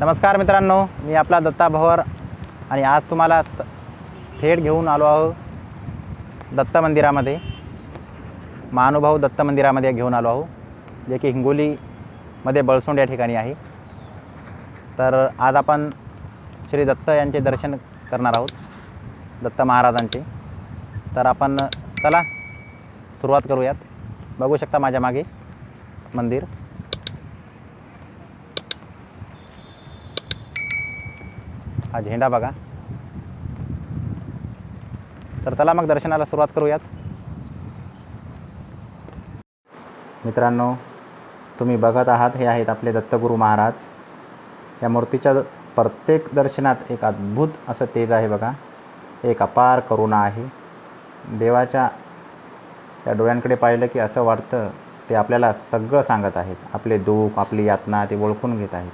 नमस्कार मित्रांनो मी आपला दत्ता भवर आणि आज तुम्हाला स- थेट घेऊन आलो आहो दत्त मंदिरामध्ये. महानुभाव दत्त मंदिरामध्ये घेऊन आलो आहो जे की हिंगोलीमध्ये बळसोंड या ठिकाणी आहे. तर आज आपण श्री दत्त यांचे दर्शन करणार आहोत दत्त महाराजांचे. तर आपण चला सुरुवात करूयात. बघू शकता माझ्या मागे मंदिर. हा झेंडा बघा. तर चला मग दर्शनाला सुरुवात करूयात. मित्रांनो तुम्ही बघत आहात हे आहेत आपले दत्तगुरू महाराज. या मूर्तीच्या प्रत्येक दर्शनात एक अद्भुत असं तेज आहे बघा. एक अपार करुणा आहे. देवाच्या त्या डोळ्यांकडे पाहिलं की असं वाटतं ते आपल्याला सगळं सांगत आहेत. आपले दुःख आपली यातना ते ओळखून घेत आहेत.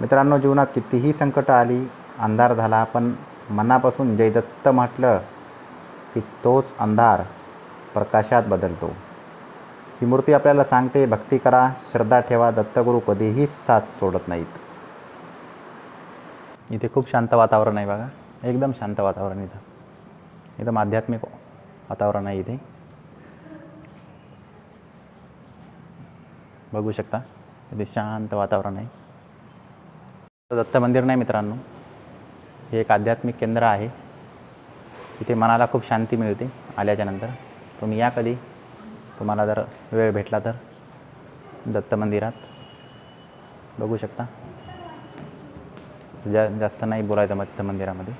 मित्रांनो जीवनात कितीही संकटं आली अंधार झाला पण मनापासून जय दत्त म्हटलं की तोच अंधार प्रकाशात बदलतो. ही मूर्ती आपल्याला सांगते भक्ती करा श्रद्धा ठेवा दत्तगुरू कधीही साथ सोडत नाहीत. इथे खूप शांत वातावरण आहे बघा. एकदम शांत वातावरण इथं. एकदम आध्यात्मिक वातावरण आहे इथे. बघू शकता इथे शांत वातावरण आहे. दत्त मंदिर नाही मित्रांनो. हे एक आध्यात्मिक केंद्र आहे. इथे मनाला खूप शांती मिळते आल्याच्यानंतर. तुम्ही या कधी? तुम्हाला जर वेळ भेटला तर दत्त मंदिरात. बघू शकता. जा जास्त नाही बोलायचं दत्त मंदिरामध्ये.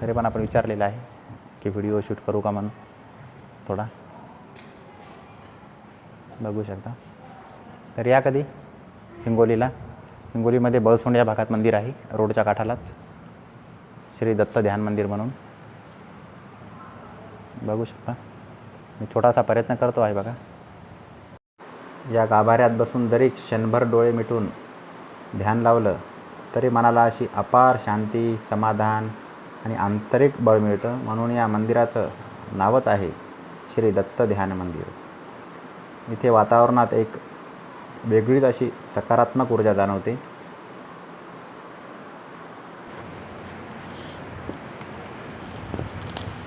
तरी पण आपण विचारलेलं आहे की व्हिडिओ शूट करू का म्हणून. थोडा. बघू शकता. तर या कधी? हिंगोलीला. हिंगोलीमध्ये बळसोंड या भागात मंदिर आहे रोडच्या काठालाच. श्री दत्त ध्यान मंदिर म्हणून. बघू शकता. मी छोटासा प्रयत्न करतो आहे बघा. या गाभाऱ्यात बसून जरी क्षणभर डोळे मिटून ध्यान लावलं तरी मनाला अशी अपार शांती समाधान आणि आंतरिक बळ मिळतं. म्हणून या मंदिराचं नावच आहे श्री दत्त ध्यान मंदिर. इथे वातावरणात एक वेगळीच अशी सकारात्मक ऊर्जा जाणवते.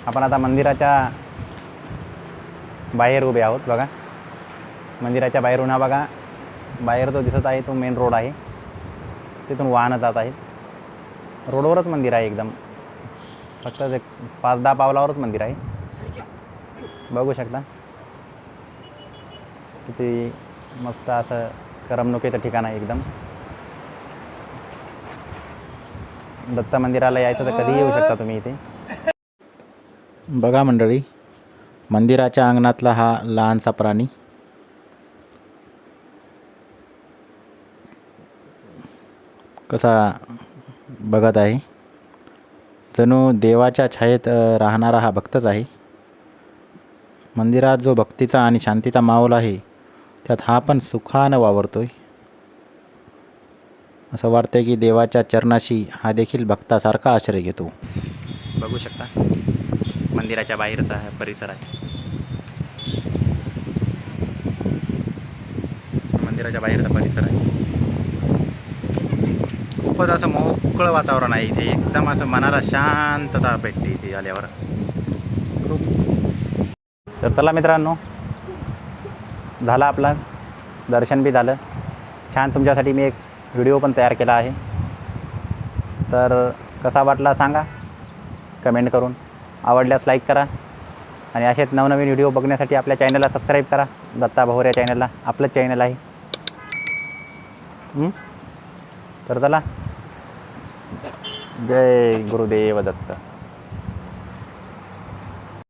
आपण आता मंदिराच्या बाहेर उभे आहोत बघा. मंदिराच्या बाहेरून हा बघा. बाहेर जो दिसत आहे तो मेन रोड आहे. तिथून वाहनं जात आहेत. रोडवरच मंदिर आहे एकदम. फक्त एक पाच दहा पावलावरच मंदिर आहे. बघू शकता. किती मस्त असं करमणुकीचं ठिकाण आहे एकदम. दत्त मंदिराला यायचं तर कधीही येऊ शकता तुम्ही इथे. बघा मंडळी मंदिराच्या अंगणातला हा लहानसा प्राणी. कसा बघत आहे? जणू देवाच्या छायेत राहणारा हा भक्तच आहे. मंदिरात जो भक्तीचा आणि शांतीचा माहोल आहे त्यात हा पण सुखानं वावरतोय. असं वाटतंय की देवाच्या चरणाशी हा देखील भक्तासारखा आश्रय घेतो. बघू शकता. मंदिराच्या बाहेरचा हा परिसर आहे मंदिराच्या बाहेरचा परिसर आहे. खूपच असं मोकळं वातावरण आहे इथे. एकदम असं मनाला शांतता भेटते इथे आल्यावर. तर चला मित्रांनो झाला आपला दर्शन बी झालं. छान तुमच्यासाठी मी एक व्हिडिओ पण तयार केला आहे. तर कसा वाटला सांगा. कमेंट करून. आवडल्यास लाईक करा. आणि असेच नवनवीन व्हिडिओ बघण्यासाठी आपल्या चॅनलला सबस्क्राईब करा. दत्ता भोवर या चॅनलला आपलंच चॅनल आहे. तर चला. जय गुरुदेव दत्त.